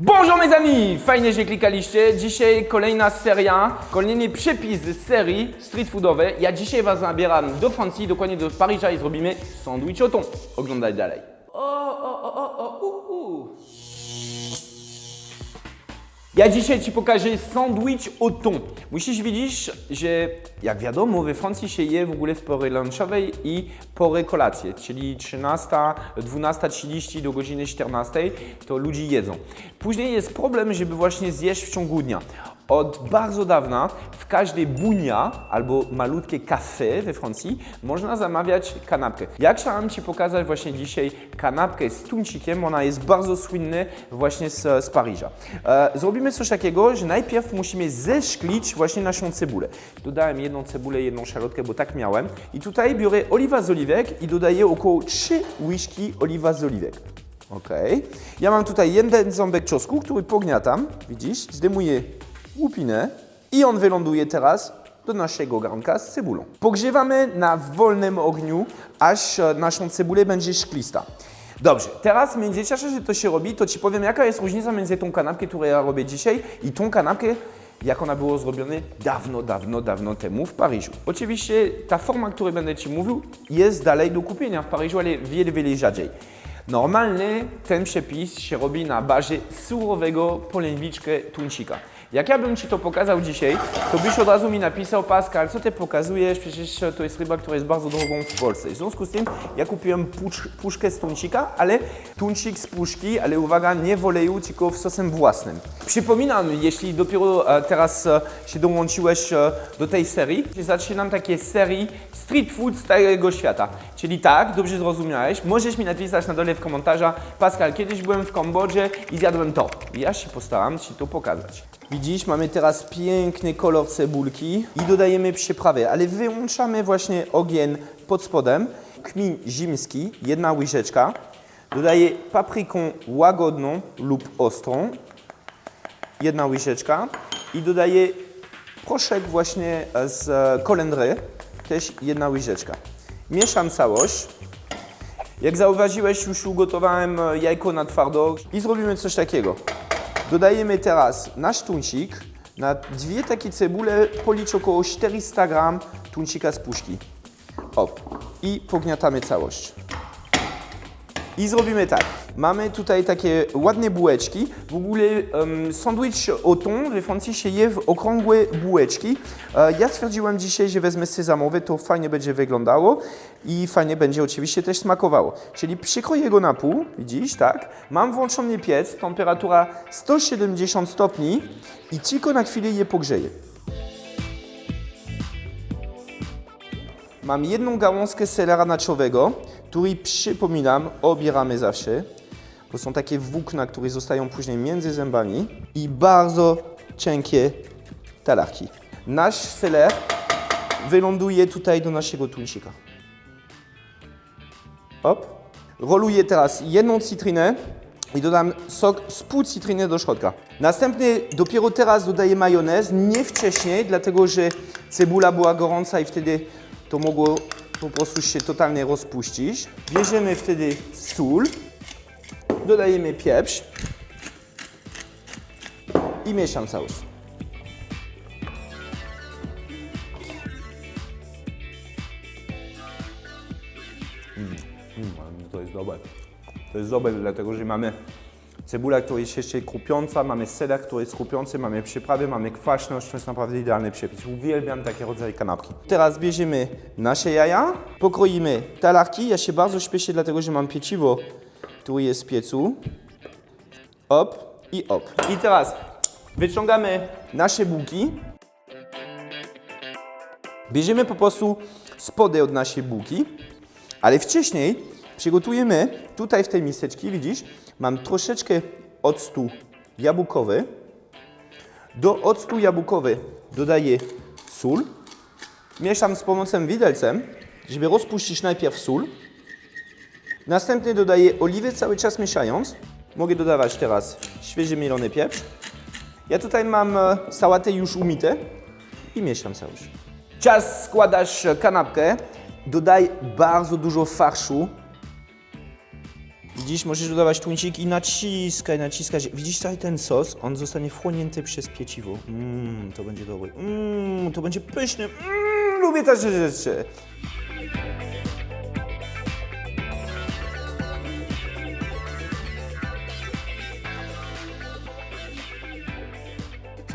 Bonjour mes amis! Fajnie, że klikaliście. Dzisiaj kolejna seria, kolejny przepis z serii street foodowej. Ja dzisiaj Was zabieram do Francji, dokładnie do Paryża i zrobimy sandwich thon. Oglądaj dalej. Ja dzisiaj Ci pokażę sandwich au thon. Musisz wiedzieć, że jak wiadomo, we Francji się je w ogóle w porę lunchowej i porę kolacji, czyli 13, 12.30 do godziny 14, to ludzie jedzą. Później jest problem, żeby właśnie zjeść w ciągu dnia. Od bardzo dawna w każdej bunia albo malutkie kafe we Francji można zamawiać kanapkę. Ja chciałem Ci pokazać właśnie dzisiaj kanapkę z tuńczykiem. Ona jest bardzo słynna właśnie z, z Paryża. E, zrobimy coś takiego, że najpierw musimy zeszklić właśnie naszą cebulę. Dodałem jedną cebulę, jedną szalotkę, bo tak miałem. I tutaj biorę oliwa z oliwek i dodaję około 3 łyżki oliwa z oliwek. Ok. Ja mam tutaj jeden ząbek czosnku, który pogniatam, widzisz, zdejmuję łupinę i on wyląduje teraz do naszego garnka z cebulą. Pogrzewamy na wolnym ogniu, aż e, naszą cebulę będzie szklista. Dobrze, teraz w międzyczasie, że to się robi, to Ci powiem, jaka jest różnica między tą kanapkę, którą ja robię dzisiaj i tą kanapkę, jak ona była zrobiona dawno, dawno, dawno temu w Paryżu. Oczywiście ta forma, o której będę Ci mówił, jest dalej do kupienia w Paryżu, ale wiele, wiele rzadziej. Normalnie ten przepis się robi na bazie surowego polędwiczka tuńczyka. Jak ja bym Ci to pokazał dzisiaj, to byś od razu mi napisał, Pascal, co Ty pokazujesz, przecież to jest ryba, która jest bardzo drogą w Polsce. W związku z tym ja kupiłem pusz, puszkę z tuńczyka, ale tuńczyk z puszki, ale uwaga, nie w oleju, tylko w sosem własnym. Przypominam, jeśli dopiero e, teraz e, się dołączyłeś e, do tej serii, zaczynam takie serii street food z całego świata. Czyli tak, dobrze zrozumiałeś, możesz mi napisać na dole w komentarzach, Pascal, kiedyś byłem w Kambodży i zjadłem to. Ja się postaram Ci to pokazać. Widzisz, mamy teraz piękny kolor cebulki i dodajemy przyprawę, ale wyłączamy właśnie ogień pod spodem. Kmin zimski, jedna łyżeczka. Dodaję paprykę łagodną lub ostrą, jedna łyżeczka i dodaję proszek właśnie z kolendry, też jedna łyżeczka. Mieszam całość. Jak zauważyłeś, już ugotowałem e, jajko na twardo i zrobimy coś takiego. Dodajemy teraz nasz tuńczyk. Na dwie takie cebule policz około 400 gram tuńczyka z puszki. O, i pogniatamy całość. I zrobimy tak. Mamy tutaj takie ładne bułeczki. W ogóle um, sandwich au thon we Francji się je w okrągłe bułeczki. E, ja stwierdziłem dzisiaj, że wezmę sezamowy, to fajnie będzie wyglądało i fajnie będzie oczywiście też smakowało. Czyli przykroję go na pół, widzisz, tak? Mam włączony piec, temperatura 170 stopni i tylko na chwilę je pogrzeję. Mam jedną gałązkę selera naczowego, który przypominam, obieramy zawsze, bo są takie włókna, które zostają później między zębami i bardzo cienkie talarki. Nasz seler wyląduje tutaj do naszego tuńczyka. Hop. Roluję teraz jedną cytrynę i dodam sok z pół cytryny do środka. Następnie dopiero teraz dodaję majonez, nie wcześniej, dlatego że cebula była gorąca i wtedy to mogło po prostu się totalnie rozpuścić. Bierzemy wtedy sól, dodajemy pieprz i mieszam całość. To jest dobre. To jest dobre, dlatego że mamy cebulę, która jest jeszcze krupiąca, mamy seler, który jest krupiący, mamy przyprawy, mamy kwaśność, to jest naprawdę idealny przepis. Uwielbiam takie rodzaje kanapki. Teraz bierzemy nasze jaja, pokroimy talarki. Ja się bardzo śpieszę, dlatego że mam pieciwo, które jest piecu. Op i op. I teraz wyciągamy nasze bułki. Bierzemy po prostu spody od naszej bułki, ale wcześniej przygotujemy tutaj w tej miseczki, widzisz, mam troszeczkę octu jabłkowy. Do octu jabłkowy dodaję sól. Mieszam z pomocą widelcem, żeby rozpuścić najpierw sól. Następnie dodaję oliwy cały czas mieszając. Mogę dodawać teraz świeży mielony pieprz. Ja tutaj mam e, sałatę już umite i mieszam całość. Czas składasz kanapkę. Dodaj bardzo dużo farszu. Widzisz, możesz dodawać tuńczyk i naciskaj, naciskać. Widzisz cały ten sos? On zostanie wchłonięty przez pieciwo. Mmm, to będzie dobre. Mmm, to będzie pyszne. Mmm, lubię te rzeczy.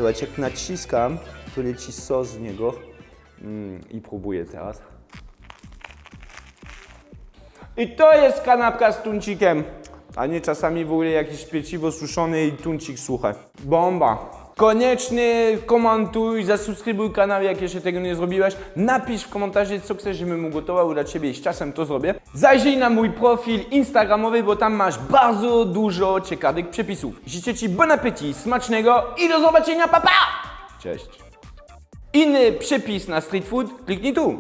Zobacz, jak naciskam, to leci sos z niego. Mm, I próbuję teraz. I to jest kanapka z tuńczykiem. A nie czasami w ogóle jakieś pieciwo suszone i tuńczyk suche. Bomba. Koniecznie komentuj, zasubskrybuj kanał, jak jeszcze tego nie zrobiłeś. Napisz w komentarzu, co chcesz, żebym ugotował dla Ciebie i z czasem to zrobię. Zajrzyj na mój profil instagramowy, bo tam masz bardzo dużo ciekawych przepisów. Życzę Ci bon appetit, smacznego i do zobaczenia, papa! Cześć. Inny przepis na street food, kliknij tu.